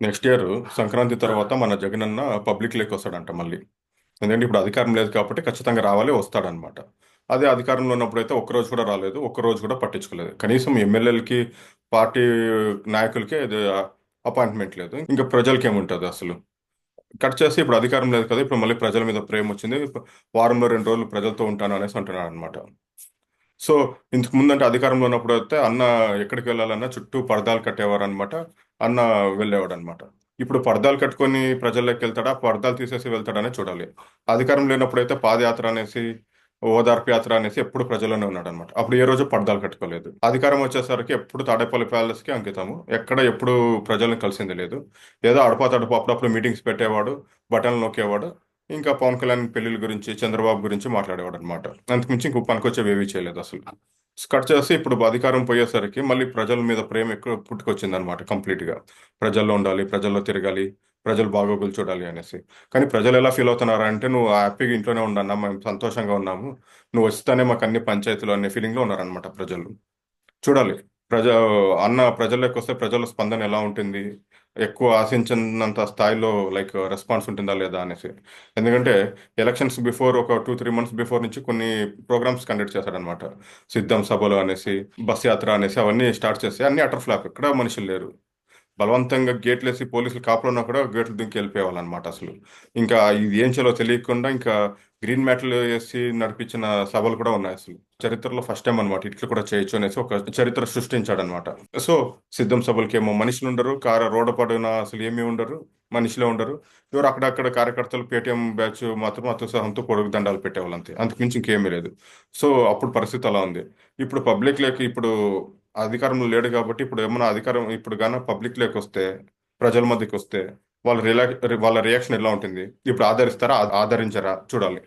Next year Sankranti తర్వాత మన జగన్ అన్న పబ్లిక్ లేక్ వస్తాడంట మళ్ళీ. ఎందుకంటే ఇప్పుడు అధికారం లేదు కాబట్టి ఖచ్చితంగా రావాలి వస్తాడనమాట అదే అధికారంలో ఉన్నప్పుడు అయితే ఒక్కరోజు కూడా రాలేదు ఒక్కరోజు కూడా పట్టించుకోలేదు. కనీసం ఎమ్మెల్యేలకి పార్టీ నాయకులకి అది అపాయింట్మెంట్ లేదు. ఇంకా ప్రజలకి ఏముంటుంది అసలు? కట్ చేసి ఇప్పుడు అధికారం లేదు కదా ఇప్పుడు మళ్ళీ ప్రజల మీద ప్రేమ వచ్చింది వారంలో రెండు రోజులు ప్రజలతో ఉంటాను అనేసి అంటున్నాడు అనమాట సో ఇంతకు ముందు అంటే అధికారంలో ఉన్నప్పుడు అయితే అన్న ఎక్కడికి వెళ్ళాలన్నా చుట్టూ పరదాలు కట్టేవారు అనమాట అన్న వెళ్ళేవాడు అనమాట ఇప్పుడు పరదాలు కట్టుకొని ప్రజల్లోకి వెళ్తాడా? పరదాలు తీసేసి వెళ్తాడనే చూడాలి. అధికారం లేనప్పుడు అయితే పాదయాత్ర అనేసి ఓదార్పు యాత్ర అనేసి ఎప్పుడు ప్రజల్లోనే ఉన్నాడు అనమాట అప్పుడు ఏ రోజు పర్దాలు కట్టుకోలేదు. అధికారం వచ్చేసరికి ఎప్పుడు తాడేపల్లి ప్యాలెస్కి అంకితము. ఎక్కడ ఎప్పుడు ప్రజలను కలిసింది లేదు. ఏదో అడపా తడప అప్పుడప్పుడు మీటింగ్స్ పెట్టేవాడు బటన్లు నొక్కేవాడు. ఇంకా పవన్ కళ్యాణ్ పెళ్ళిళ్ళ గురించి చంద్రబాబు గురించి మాట్లాడేవాడు అనమాట అంతకుమించి ఇంకో పనికొచ్చేవి ఏమీ చేయలేదు అసలు. కట్ చేసి ఇప్పుడు అధికారం పోయేసరికి మళ్ళీ ప్రజల మీద ప్రేమ ఎక్కువ పుట్టుకొచ్చింది అనమాట కంప్లీట్గా ప్రజల్లో ఉండాలి ప్రజల్లో తిరగాలి ప్రజలు బాగోగులు చూడాలి అనేసి. కానీ ప్రజలు ఎలా ఫీల్ అవుతున్నారా అంటే నువ్వు హ్యాపీగా ఇంట్లోనే ఉండన్నా మేము సంతోషంగా ఉన్నాము. నువ్వు వస్తేనే మాకు అన్ని పంచాయతీలు అనే ఫీలింగ్లో ఉన్నారనమాట ప్రజలు. చూడాలి. ప్రజ అన్న ప్రజల్లోకి వస్తే ప్రజల స్పందన ఎలా ఉంటుంది? ఎక్కువ ఆశించినంత స్థాయిలో లైక్ రెస్పాన్స్ ఉంటుందా లేదా అనేసి. ఎందుకంటే ఎలక్షన్స్ బిఫోర్ ఒక టూ త్రీ మంత్స్ బిఫోర్ నుంచి కొన్ని ప్రోగ్రామ్స్ కండక్ట్ చేశాడనమాట సిద్ధం సభలు అనేసి బస్ యాత్ర అనేసి అవన్నీ స్టార్ట్ చేసి అన్ని అటర్ ఫ్లాప్. ఎక్కడ మనుషులు లేరు. బలవంతంగా గేట్లు వేసి పోలీసులు కాపులు ఉన్నా కూడా గేట్లు దుంకి వెళ్ళిపోయేవాళ్ళు అనమాట అసలు. ఇంకా ఇది ఏం చేయాలో తెలియకుండా ఇంకా గ్రీన్ మ్యాట్లు వేసి నడిపించిన సభలు కూడా ఉన్నాయి అసలు. చరిత్రలో ఫస్ట్ టైం అనమాట ఇట్లు కూడా చేయొచ్చు అనేసి ఒక చరిత్ర సృష్టించాడు అనమాట సో సిద్ధం సభలకి ఏమో మనుషులు ఉండరు కార రోడ్డు పడిన అసలు ఏమీ ఉండరు మనిషిలో ఉండరు. ఎవరు అక్కడక్కడ కార్యకర్తలు పేటీఎం బ్యాచ్ మాత్రం అత్యుత్సాహంతో పొడుగు దండాలు పెట్టేవాళ్ళు అంతే అంతకుమించి ఇంకేమీ లేదు. సో అప్పుడు పరిస్థితి అలా ఉంది. ఇప్పుడు పబ్లిక్ లేక ఇప్పుడు అధికారంలో లేడు కాబట్టి ఇప్పుడు ఏమైనా అధికారం ఇప్పుడు కానీ పబ్లిక్ లేక వస్తే ప్రజల మధ్యకి వస్తే వాళ్ళ రిలా వాళ్ళ రియాక్షన్ ఎలా ఉంటుంది? ఇప్పుడు ఆదరిస్తారా? ఆదరించారా? చూడాలి.